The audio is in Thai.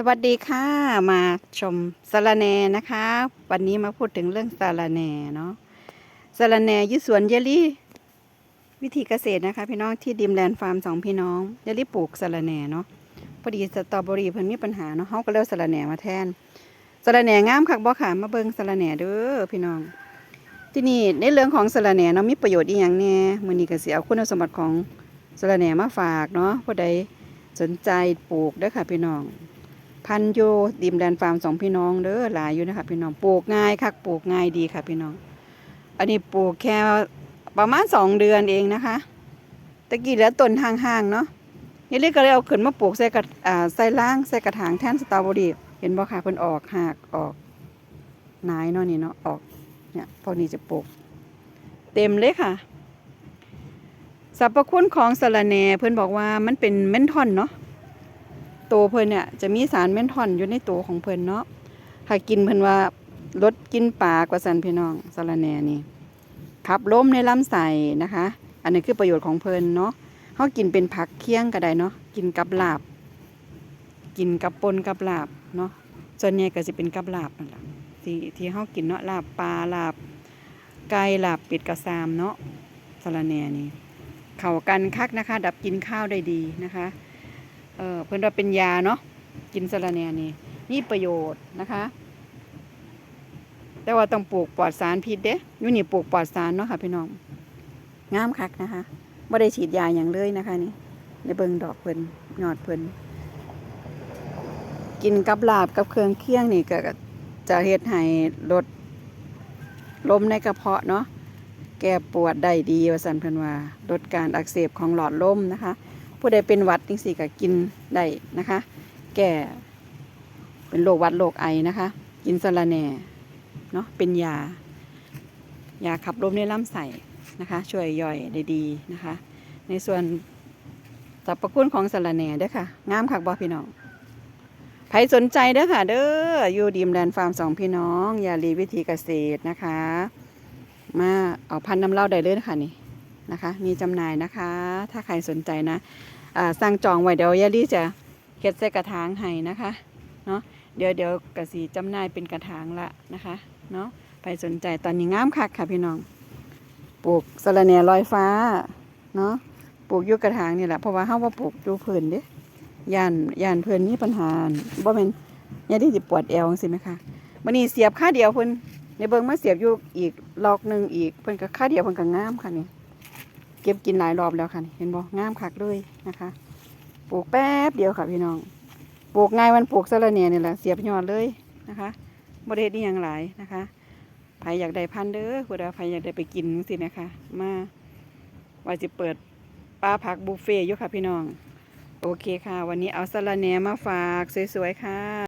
สวัสดีค่ะมาชมสาระแนนะคะ วันนี้มาพูดถึงเรื่องสาระแนเนาะสาระแนอยุสวนเยลลี่ วิธีเกษตรนะคะ พี่น้องที่ดิมแลนด์ฟาร์มสองพี่น้องเยลลี่ปลูกสาระแนเนาะพอดีสตรอเบอรี่เพิ่นมีปัญหาเนาะเฮาก็เลยเอาสาระแนมาแทนสาระแนงามคักบ่ค่ะมาเบิ่งสาระแนเด้อพี่น้อง ที่นี่ในเรื่องของสาระแนเนาะมีประโยชน์อีหยังแน่มื้อนี้ก็สิเอาคุณสมบัติของสาระแนมาฝากเนาะผู้ใดสนใจปลูกเด้อค่ะพี่น้อง พันโยดิมแดนฟาร์มสองพี่น้องเด้อหลายอยู่นะคะพี่น้องปลูกง่ายคักปลูกง่ายดีค่ะพี่น้อง อันนี้ปลูกแค่ประมาณสองเดือนเองนะคะตะกี้เหลือต้นห่างๆเนาะนี่เลยก็เลยเอาขึ้นมาปลูกใส่กระใส่ล่างใส่กระถางแทนสตรอเบอรี่เห็นบ่ค่ะเพิ่นออกหากออกนายเนาะนี่เนาะออกเนี่ยพวกนี้จะปลูก เต็มเลยค่ะสรรพคุณของสะระแหน่เพิ่นบอกว่ามันเป็นเมนทอนเนาะ ตัวเพิ่นเนี่ยจะมีสารเมนทอนอยู่ในตัวของเพิ่นเนาะถ้ากินเพิ่นว่าลดกินปลากว่าสันพี่น้องสารแหน่นี่ขับล้มในลำไส้นะคะ อันนี้คือประโยชน์ของเพิ่นเนาะเฮากินเป็นผักเคี่ยงก็ได้เนาะกินกับลาบ กินกับปนกับลาบเนาะส่วนใหญ่ก็สิเป็นกับลาบนั่นแหละที่ที่เฮากินเนาะลาบปลาลาบไก่ลาบเป็ดกระซามเนาะสารแหน่นี่เข้ากันคักนะคะ ดับกินข้าวได้ดีนะคะ เออเพื่อนว่าเป็นยาเนาะกินสะระแหน่นี่มีประโยชน์นะคะ แต่ว่าต้องปลูกปลอดสารพิษเด้อยู่นี่ปลูกปลอดสารเนาะค่ะพี่น้องงามคักนะคะไม่ได้ฉีดยาอย่างเลยนะคะนี่ในเบิงดอกเพิ่นยอดเพิ่นกินกับลาบกับเครื่องเคี่ยงนี่ก็จะเฮ็ดให้ลดลมในกระเพาะเนาะแก้ปวดได้ดีว่าสันเพิ่นว่าลดการอักเสบของหลอดลมนะคะ ผู้ใดเป็นหวัดจังสี่ก็กินได้นะคะ แก่เป็นโรคหวัดโรคไอนะคะ กินสะระแหน่เนาะเป็นยายาขับลมในลำไส้นะคะ ช่วยย่อยได้ดีนะคะ ในส่วนสรรพคุณของสะระแหน่เด้อค่ะงามคักบ่พี่น้องใครสนใจเด้อค่ะ เด้ออยู่ดีมแลนฟาร์มสองพี่น้อง ยาลีวิธีเกษตรนะคะ มาเอาพันธุ์น้ำเล้าได้เลยนะคะนี่ นะคะ มีจำหน่ายนะคะ ถ้าใครสนใจนะอ่าสั่งจองไว้เดี๋ยวยาลี่จะเฮ็ดใส่กระถางให้นะคะเนาะเดี๋ยวเดี๋ยวกระสีจำหน่ายเป็นกระถางละนะคะเนาะใครสนใจตอนนี้งามคักค่ะพี่น้องปลูกสะระแหน่ลอยฟ้าเนาะปลูกยูกระถางนี่แหละเพราะว่าเฮาว่าปลูกอยู่เพิ่นเด้ย่านย่านเพิ่นมีปัญหาบ่แม่นยาที่สิปวดเอวจังซี่ไหมคะมื้อนี้เสียบค่าเดียวเพิ่นในเบิงมาเสียบอยู่อีกลอกหนึงอีกเพิ่นก็ค่าเดียวเพิ่นก็งามค่ะนี่ เก็บกินหลายรอบแล้วค่ะ เห็นบ่งามคักเลยนะคะ ปลูกแป๊บเดียวค่ะพี่น้อง ปลูกง่ายมันปลูกสะระแหน่นี่แหละเสียบยอดเลยนะคะบ่ได้เฮ็ดอีหยังหลายนะคะใครอยากได้พันเด้อผู้ใดใครอยากได้ไปกินสินะคะ มาว่าจะเปิดป้าผักบุฟเฟ่อยู่ค่ะพี่น้อง โอเคค่ะ วันนี้เอาสะระแหน่มาฝากสวยๆค่ะ